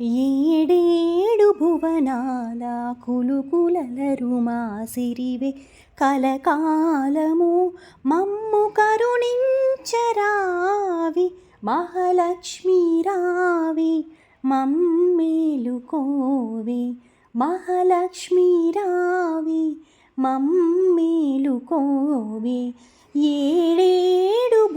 ఏడేడు భువనాల కులుకులలరు మా సిరివే. కలకాలము మమ్ము కరుణించరావి మహాలక్ష్మీ రావి మమ్మేలుకోవి. మహాలక్ష్మీ రావి మమ్మేలుకోవి. ఏడేడు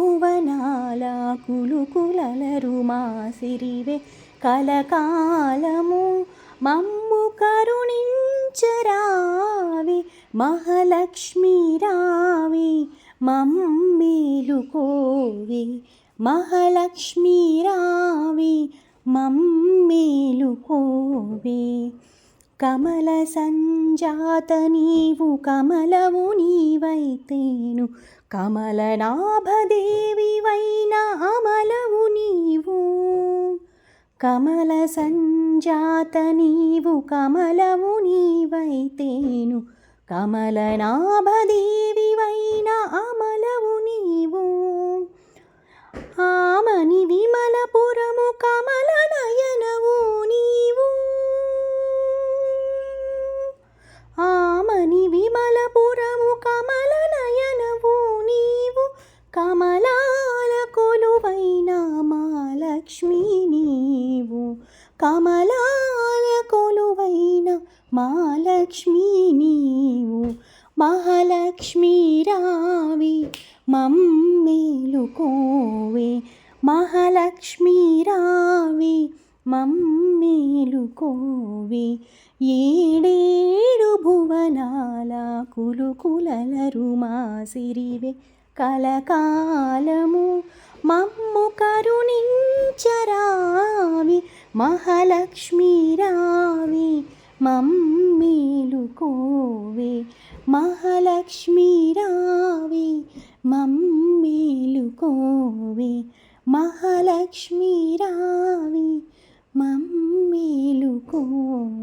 కులు కులుకులలరు మా సిరివే కలకాలము. మమ్ము కరుణించరావి మహాలక్ష్మీ రావి మమ్మేలుకోవి మహాలక్ష్మీ రావి మమ్మేలుకోవి కమల సంజాత నీవు కమలవు నీవైతేను. కమలనాభదేవి వైన అమలవు నీవు. కమల సంజాత నీవు కమలవు నీవైతేను. కమలనాభదేవి వైన అమలవు లక్ష్మీ నీవు కమలాల కొలువైన మా లక్ష్మీ నీవు మహాలక్ష్మీ రావి మమ్మేలుకోవే మహాలక్ష్మీ రావి మమ్మేలుకోవే ఏడేడు భువనాల కులుకులలరు మా సిరివే కలకాలము మమ్ము కరుణించరావి మహాలక్ష్మీ రావి మమ్మేలుకోవే. మహాలక్ష్మీ రావి మమ్మేలుకోవే. మహాలక్ష్మీ రావి మమ్మేలుకోవే.